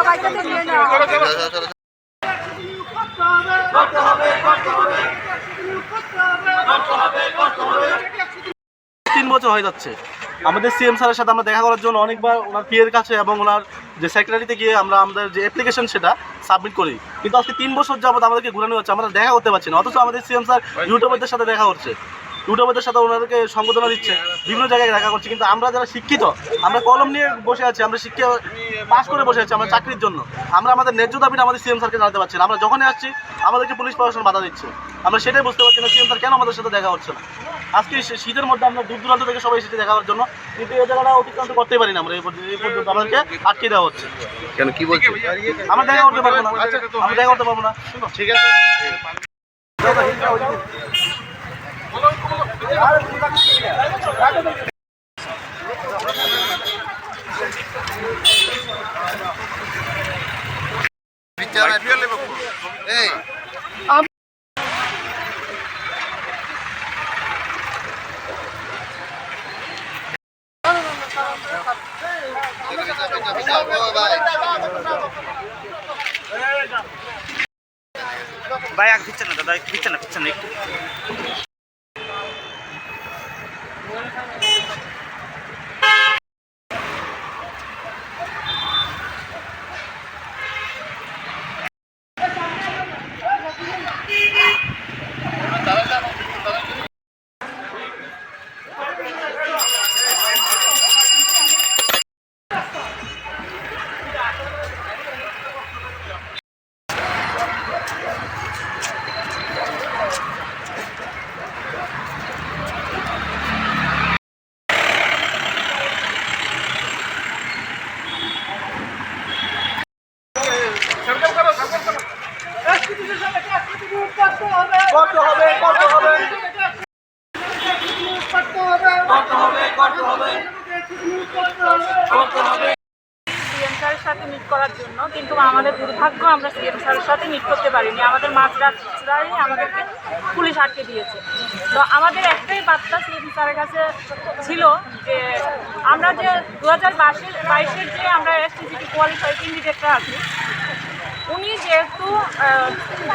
সবাইকে নিয়ে নেওয়া তিন বছর হয়ে যাচ্ছে। আমাদের সিএম স্যারের সাথে আমরা দেখা করার জন্য অনেকবার ওনার পিএর কাছে এবং ওনার যে সেক্রেটারিতে গিয়ে আমরা আমাদের যে অ্যাপ্লিকেশন সেটা সাবমিট করি। কিন্তু আজকে তিন বছর যাবত আমাদেরকে ঘুরানো হচ্ছে আমরা দেখা করতে পারছি না। অথচ আমাদের সিএম স্যার ইউটিউবারদের সাথে দেখা করছে। ইউটিউবারদের সাথে ওনাদেরকে সংবোধনা দিচ্ছে। বিভিন্ন জায়গায় দেখা করছে। কিন্তু আমরা যারা শিক্ষিত আমরা কলম নিয়ে বসে আছি আমরা শিক্ষা পাস করে বসে আছি আমরা চাকরির জন্য। আমরা আমাদের ন্যায্য দাবিটা আমাদের সিএম স্যারকে জানাতে পারছি না। আমরা যখনই আসছি আমাদেরকে পুলিশ প্রশাসন বাধা দিচ্ছে। আমরা সেটাই বুঝতে পারছি না সিএম স্যার কেন আমাদের সাথে দেখা হচ্ছে না? আজকে শীতের মধ্যে আমরা দূর দূরান্ত থেকে সবাই এসেছি দেখা করার জন্য। কিন্তু এই জায়গাটা অতিক্রান্ত করতেই পারি না আমরা। এই পর্যন্ত আমাদেরকে আটকে দেওয়া হচ্ছে। কেন কি বলছি? আমরা দেখা করতে পারব না। আমরা দেখা করতে পারব না। ঠিক আছে। এই ভাই আগে দিচ্ছেন না দাদা দিচ্ছেন না দিচ্ছেন না একটু। করতে হবে স্যারের সাথে মিট করার জন্য, কিন্তু আমাদের দুর্ভাগ্য আমরা সিএম স্যারের সাথে মিট করতে পারিনি। আমাদের মাঝ রাস্তায় আমাদেরকে পুলিশ আটকে দিয়েছে। তো আমাদের একটাই বার্তা সিএম স্যারের কাছে ছিল যে, আমরা যে দু হাজার বাইশের যে আমরা এসটিজিটি কোয়ালিফাই ক্যান্ডিডেটরা আছি উনি যেহেতু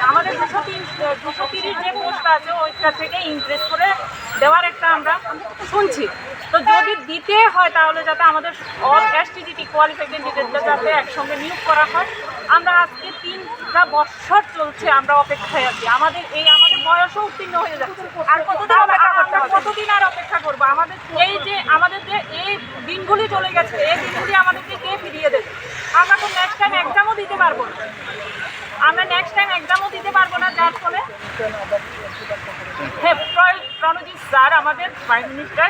আমাদের দুশো তিন দুশো তিরিশ যে পোস্ট আছে ওইটা থেকে ইনক্রিজ করে দেওয়ার একটা আমরা শুনছি। তো যদি দিতে হয় তাহলে যাতে আমাদের অল এসটিজিটি কোয়ালিফাই ক্যান্ডিডেটদের যাতে একসঙ্গে নিয়োগ করা হয়। আমরা আজকে তিনটা বছর চলছে আমরা অপেক্ষায় আছি। আমাদের এই আমাদের বয়সও উত্তীর্ণ হয়ে যাচ্ছে। আর কতদিন অপেক্ষা করতে হবে? কতদিন আর অপেক্ষা করব? আমাদের এই যে আমাদের যে এই দিনগুলি চলে গেছে এই দিনগুলি আমাদেরকে কে ফিরিয়ে দেবে? আমরা তো নেক্সট টাইম দিতে পারব না। আমরা নেক্সট টাইম এক্সামও দিতে পারব না যার ফলে। হ্যাঁ প্র- প্রণজিৎ স্যার আমাদের প্রাইম মিনিস্টার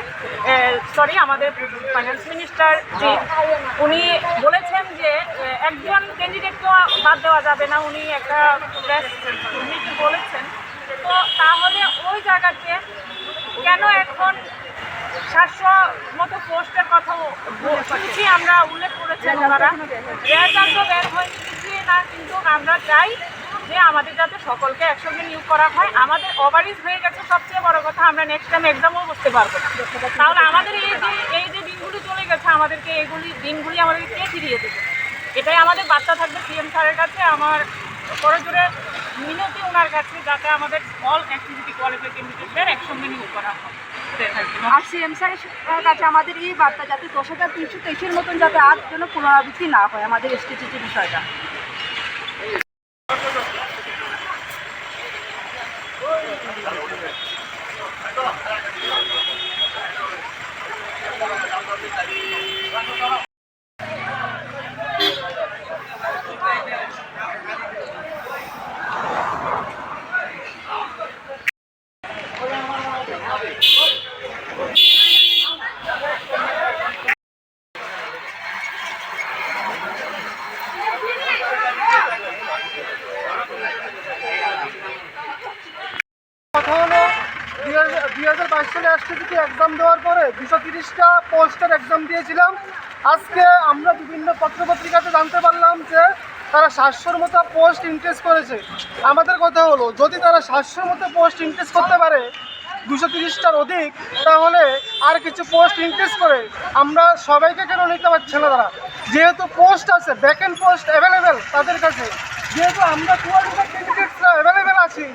সরি আমাদের ফাইন্যান্স মিনিস্টার জি, উনি বলেছেন যে একজন ক্যান্ডিডেটকেও বাদ দেওয়া যাবে না, উনি একটা প্রেস বলেছেন। তো তাহলে ওই জায়গাতে কেন এখন সাতশো মতো পোস্টের কথা শুনছি, আমরা উল্লেখ করেছেন ওনারা রেজাল্ট বের হয়নি কিছুই না, কিন্তু আমরা চাই যে আমাদের যাতে সকলকে একসঙ্গে নিয়োগ করা হয়। আমাদের ওভারিজ হয়ে গেছে সবচেয়ে বড় কথা, আমরা নেক্সট টাইম এক্সামও বসতে পারব না। তাহলে আমাদের এই যে এই যে দিনগুলি চলে গেছে, আমাদেরকে এইগুলি দিনগুলি আমাদেরকে কে ফিরিয়ে দেবে? এটাই আমাদের বার্তা থাকবে সিএম স্যারের কাছে। আমার করজোরে মিনতি ওনার কাছে, যাতে আমাদের অল অ্যাক্টিভিটি কোয়ালিফাই ক্যান্ডিডেটদের একসঙ্গে নিয়োগ করা হয়। আর সিএম কাছে আমাদের এই বার্তা যাতে দশ হাজার তিনশো তেইশের মতন যাতে আর যেন পুনরাবৃত্তি না হয় আমাদের এসটিজিটি বিষয়টা কথা হলো দুই হাজার বাইশ সালে এসটিজিটি এক্সাম দেওয়ার পরে দুশো তিরিশটা পোস্টের এক্সাম দিয়েছিলাম। আজকে আমরা বিভিন্ন পত্রপত্রিকাতে জানতে পারলাম যে তারা সাতশোর মতো পোস্ট ইনক্রিজ করেছে। আমাদের কথা হলো, যদি তারা সাতশোর মতো পোস্ট ইনক্রিজ করতে পারে, দুশো তিরিশটার অধিক, তাহলে আর কিছু পোস্ট ইনক্রিজ করে আমরা সবাইকে কেন নিতে পারছে না তারা? যেহেতু পোস্ট আছে ভ্যাকেন্ট পোস্ট অ্যাভেলেবেল তাদের কাছে। যেহেতু আমরা কোয়ালিফাইড ক্যান্ডিডেটসরা অ্যাভেলেবেল আছি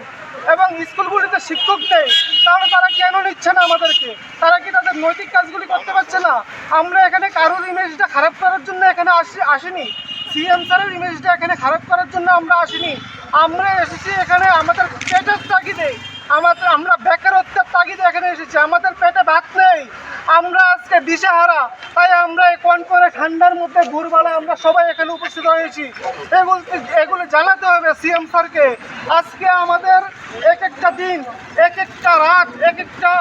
এবং স্কুলগুলিতে শিক্ষক নেই, তাহলে তারা কেন নিচ্ছে না আমাদেরকে? তারা কি তাদের নৈতিক কাজগুলি করতে পারছে না? আমরা এখানে কারোর ইমেজটা খারাপ করার জন্য এখানে আসি, আসিনি। সিএম স্যারের ইমেজটা এখানে খারাপ করার জন্য আমরা আসিনি। আমরা এসেছি এখানে আমাদের পেটের তাগিদে। আমাদের, আমরা বেকারত্বের তাগিদে এখানে এসেছি। আমাদের পেটে ভাত নেই। আমরা আজকে দিশেহারা, তাই আমরা এই কনকনে ঠান্ডার মধ্যে ভোরবেলা আমরা সবাই এখানে উপস্থিত হয়েছি। এগুলো এগুলো জানাতে হবে সিএম স্যারকে। আজকে আমাদের এক একটা দিন এক একটা রাত এক একটা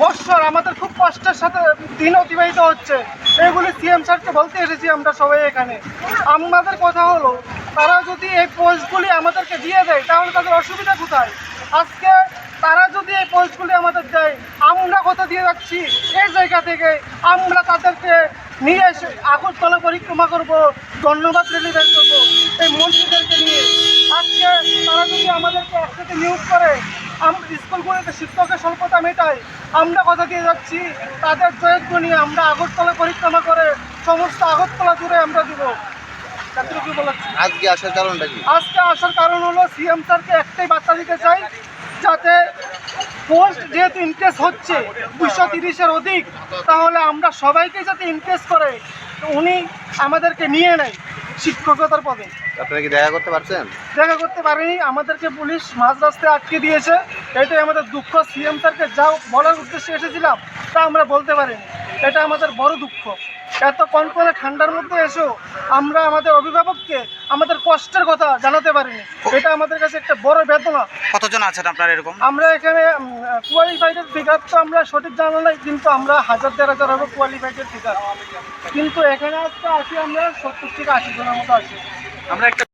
বৎসর আমাদের খুব কষ্টের সাথে দিন অতিবাহিত হচ্ছে। এগুলি সিএম স্যারকে বলতে এসেছি আমরা সবাই এখানে। আমাদের কথা হলো, তারা যদি এই পোস্টগুলি আমাদেরকে দিয়ে দেয়, তাহলে তাদের অসুবিধা কোথায়? আজকে এই পোস্টগুলি আমাদের দেয় আমরা কথা দিয়ে যাচ্ছি এই জায়গা থেকে। আমরা তাদেরকে নিয়ে এসে আগরতলা পরিক্রমা করব ধন্যবাদ রেলি বের করব এই মন্ত্রীদেরকে নিয়ে। আজকে তারা যদি আমাদেরকে একসাথে নিয়োগ করে আমরা স্কুলগুলিতে শিক্ষকের স্বল্পতা মেটাই আমরা কথা দিয়ে যাচ্ছি তাদের জয়ত্ব নিয়ে আমরা আগরতলা পরিক্রমা করে সমস্ত আগরতলা জুড়ে আমরা দিব। কি আজকে আসার কারণটা কি? আজকে আসার কারণ হলো সিএম স্যারকে একটাই বার্তা দিতে চাই যাতে পোস্ট যেহেতু ইনক্রেস হচ্ছে দুশো তিরিশের অধিক তাহলে আমরা সবাইকে যাতে ইনক্রেস করে উনি আমাদেরকে নিয়ে নেয় শিক্ষকতার পদে। আপনারা কি দেখা করতে পারছেন? দেখা করতে পারেনি আমাদেরকে পুলিশ মাঝ রাস্তায় আটকে দিয়েছে। এটাই আমাদের দুঃখ সিএম স্যারকে যা বলার উদ্দেশ্যে এসেছিলাম তা আমরা বলতে পারিনি। এটা আমাদের বড় দুঃখ। এত কম কনকনে ঠান্ডার মধ্যে এসেও আমরা আমাদের অভিভাবককে আমাদের কষ্টের কথা জানাতে পারিনি। এটা আমাদের কাছে একটা বড় বেদনা। কতজন আছেন আপনার এরকম? আমরা এখানে কোয়ালিফাইডের ফিগার তো আমরা সঠিক জানা নাই কিন্তু আমরা হাজার দেড় হাজার হবে কোয়ালিফাইডের ফিগার কিন্তু এখানে আজকে আসি আমরা সত্তর থেকে আশি জনের মতো আছি। আমরা একটা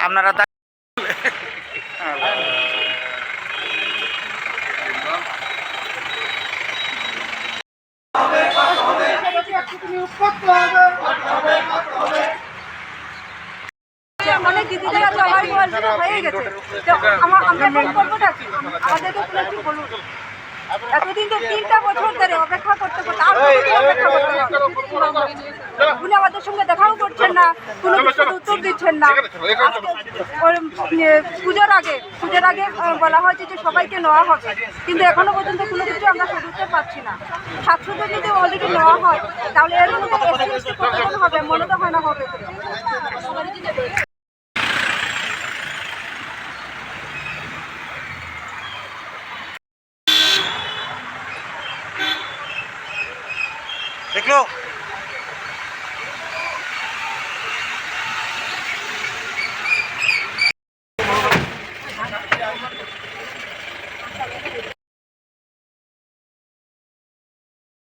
আপনারা অনেক দিদিরা তো আমার আমরা বলুন। এতদিন তো তিনটা বছর ধরে অপেক্ষা করতে করতে হবে উনি আমাদের সঙ্গে দেখাও করছেন না কোনো উত্তর দিচ্ছেন না। ইয়ে, পুজোর আগে পুজোর আগে বলা হয়েছে যে সবাইকে নেওয়া হবে। কিন্তু এখনও পর্যন্ত কোনো কিছু আমরা সদুত্তর পাচ্ছি না। সাতশোতে যদি অলরেডি নেওয়া হয় তাহলে এর মধ্যে হবে মনে তো হয় না হবে। দেখল